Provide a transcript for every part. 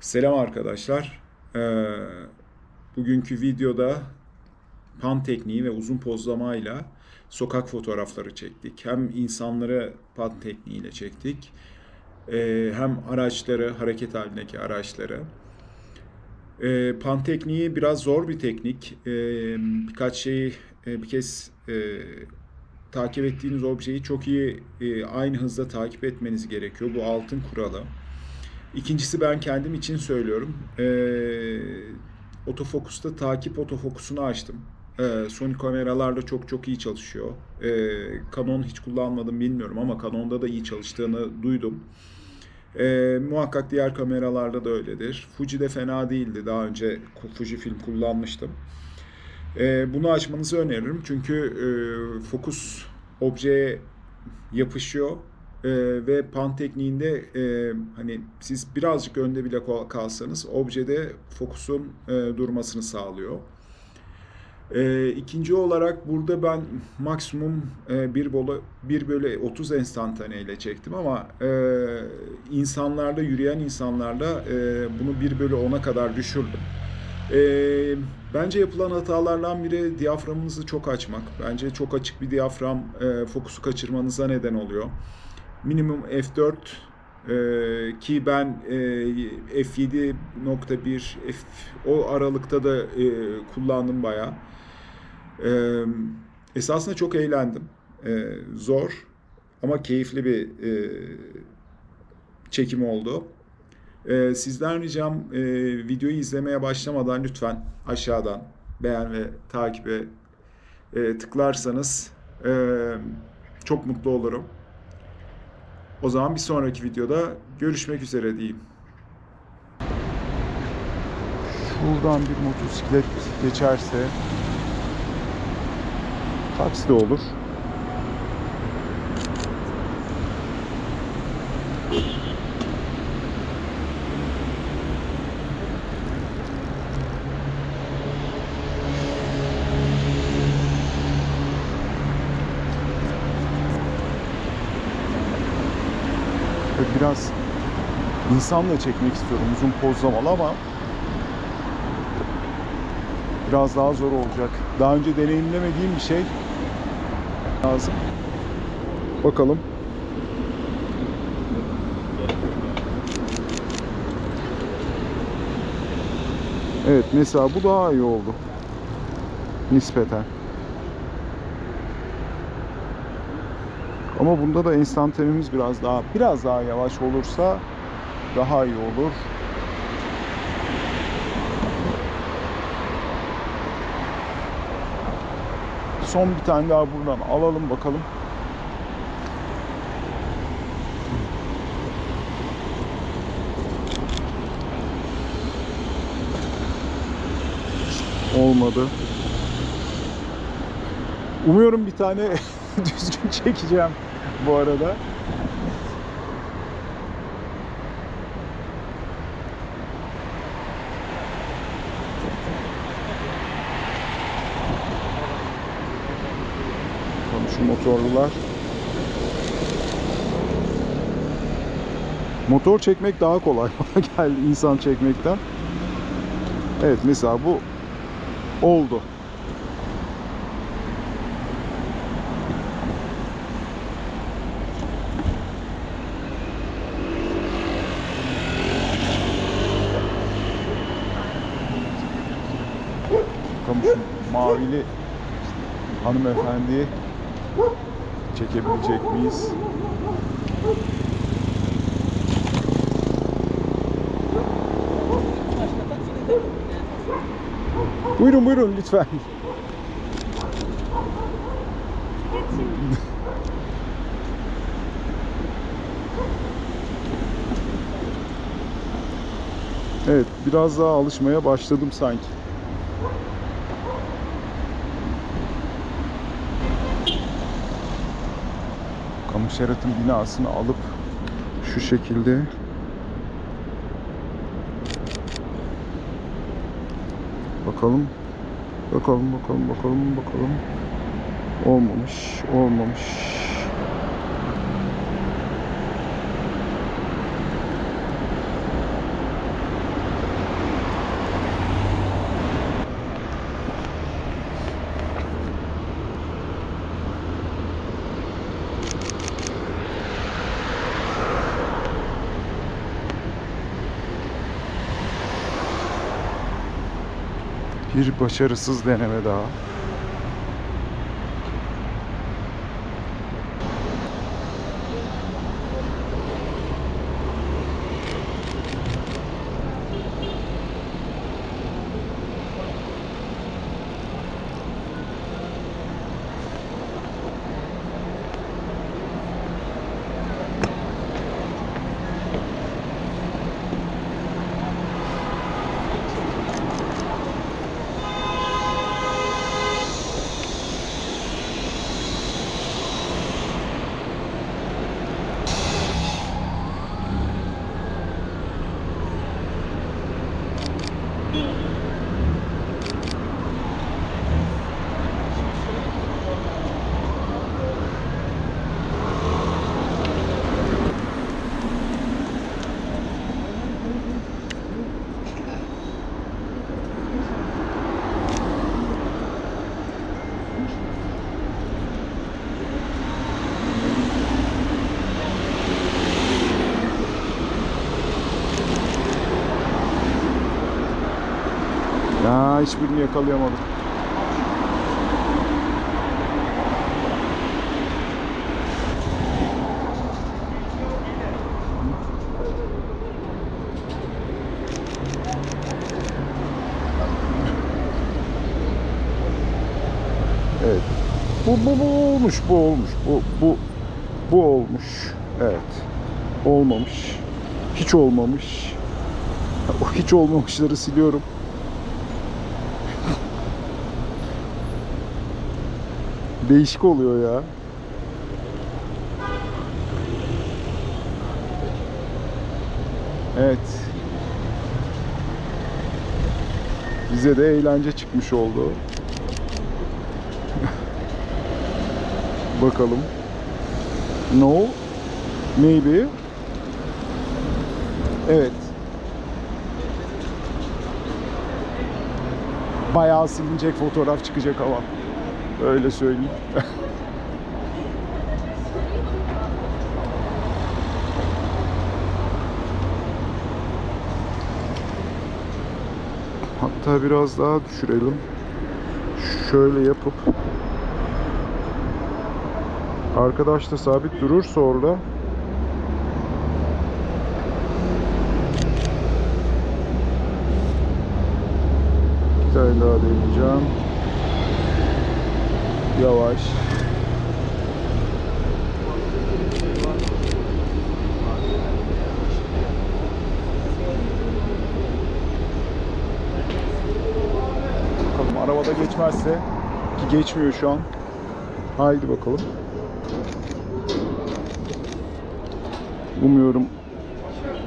Selam arkadaşlar. Ee, bugünkü videoda pan tekniği ve uzun pozlamayla sokak fotoğrafları çektik. Hem insanları pan tekniğiyle çektik, ee, hem araçları, hareket halindeki araçları. Ee, pan tekniği biraz zor bir teknik. Ee, birkaç şeyi e, bir kez e, takip ettiğiniz objeyi çok iyi e, aynı hızda takip etmeniz gerekiyor. Bu altın kuralı. İkincisi ben kendim için söylüyorum. Ee, otofokusta takip otofokusunu açtım. Ee, Sony kameralarla çok çok iyi çalışıyor. Ee, Canon hiç kullanmadım bilmiyorum ama Canon'da da iyi çalıştığını duydum. Ee, muhakkak diğer kameralarda da öyledir. Fuji de fena değildi. Daha önce Fuji film kullanmıştım. Ee, bunu açmanızı öneririm çünkü e, fokus objeye yapışıyor Ee, ve pan tekniğinde e, hani siz birazcık önde bile kal- kalsanız objede fokusun e, durmasını sağlıyor. Ee, ikinci olarak burada ben maksimum e, 1 bölü, 1 bölü 30 enstantane ile çektim ama e, insanlarda, yürüyen insanlarda e, bunu 1 bölü 10'a kadar düşürdüm. E, bence yapılan hatalardan biri diyaframınızı çok açmak. Bence çok açık bir diyafram e, fokusu kaçırmanıza neden oluyor. Minimum F4 e, ki ben e, F7.1 F, o aralıkta da e, kullandım bayağı. E, esasında çok eğlendim. E, zor ama keyifli bir e, çekim oldu. E, sizden ricam e, videoyu izlemeye başlamadan lütfen aşağıdan beğen ve takibe e, tıklarsanız e, çok mutlu olurum. O zaman bir sonraki videoda görüşmek üzere diyeyim. Şuradan bir motosiklet geçerse taksi de olur. Böyle Biraz insanla çekmek istiyorum uzun pozlamalı ama biraz daha zor olacak. Daha önce deneyimlemediğim bir şey lazım. Bakalım. Evet mesela bu daha iyi oldu. Nispeten. Ama bunda da enstantanemiz biraz daha biraz daha yavaş olursa daha iyi olur. Son bir tane daha buradan alalım bakalım. Olmadı. Umuyorum bir tane düzgün çekeceğim bu arada. Motorlular. Motor çekmek daha kolay bana geldi insan çekmekten. Evet mesela bu oldu. Bakalım şu mavili hanımefendiyi çekebilecek miyiz? Buyurun buyurun lütfen. Evet, biraz daha alışmaya başladım sanki. Kamu Şerat'ın binasını alıp şu şekilde bakalım bakalım bakalım bakalım bakalım. Olmamış olmamış Bir başarısız deneme daha. Ya hiçbirini yakalayamadım. Evet. Bu, bu, bu olmuş, bu olmuş, bu, bu, bu olmuş. Evet. Olmamış. Hiç olmamış. O hiç olmamışları siliyorum. Değişik oluyor ya. Evet. Bize de eğlence çıkmış oldu. Bakalım. No. Maybe. Evet. Bayağı silinecek fotoğraf çıkacak ama. Öyle söyleyeyim. Hatta biraz daha düşürelim. Şöyle yapıp Arkadaş da sabit durursa orada Bir tane daha deneyeceğim. Yavaş. Bakalım arabada geçmezse ki geçmiyor şu an. Haydi bakalım. Umuyorum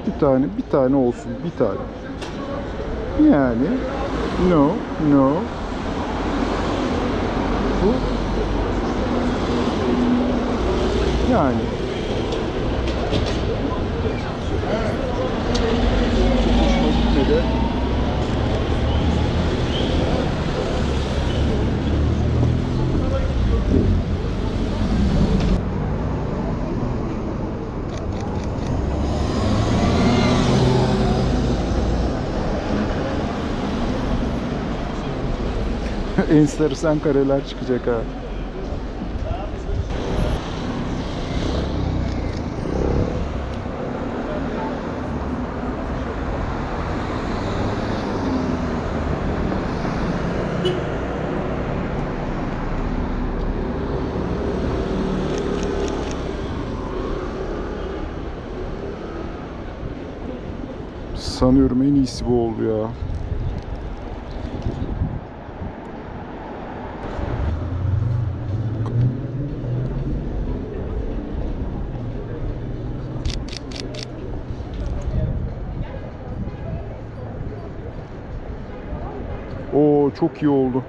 bir tane bir tane olsun bir tane. Yani no no yani enteresan kareler çıkacak ha. Sanıyorum en iyisi bu oldu ya. Oo çok iyi oldu.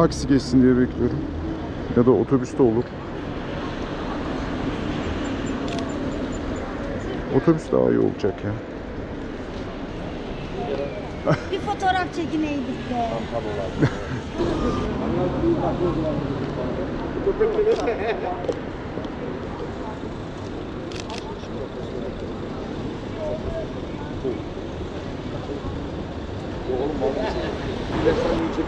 Taksi geçsin diye bekliyorum. Ya da otobüste olur. Otobüs daha iyi olacak ya. Bir fotoğraf çekineydik de. Oğlum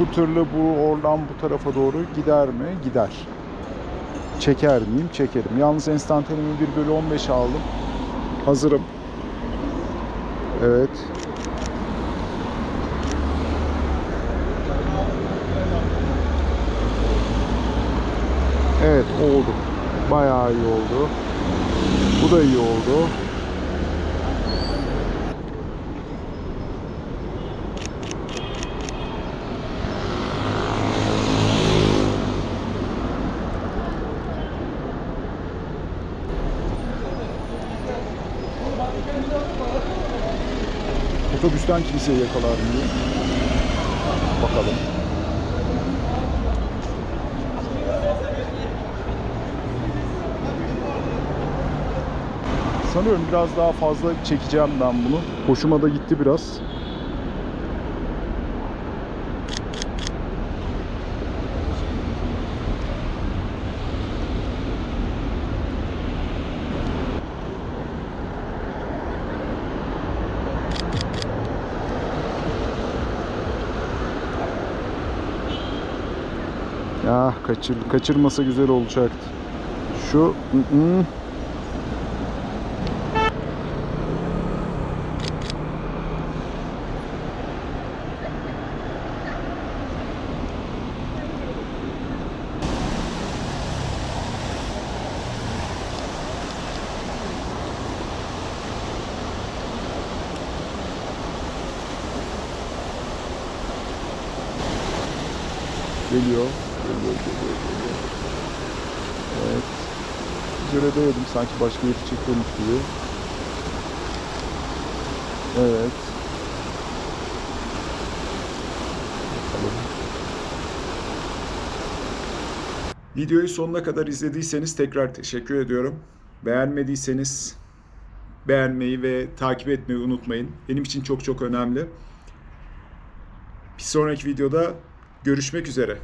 şu skuterlı bu oradan bu tarafa doğru gider mi? Gider. Çeker miyim? Çekerim. Yalnız enstantanemi 1 bölü 15 aldım. Hazırım. Evet. Evet oldu. Bayağı iyi oldu. Bu da iyi oldu. Otobüsten kimseyi yakalar mı diye. Bakalım. Sanıyorum biraz daha fazla çekeceğim ben bunu. Hoşuma da gitti biraz. Kaçır, kaçırmasa güzel olacaktı. Şu ı geliyor, geliyor. Evet. Ödeyedim sanki başka yeri çekiyormuş gibi. Evet. Videoyu sonuna kadar izlediyseniz tekrar teşekkür ediyorum. Beğenmediyseniz beğenmeyi ve takip etmeyi unutmayın. Benim için çok çok önemli. Bir sonraki videoda görüşmek üzere.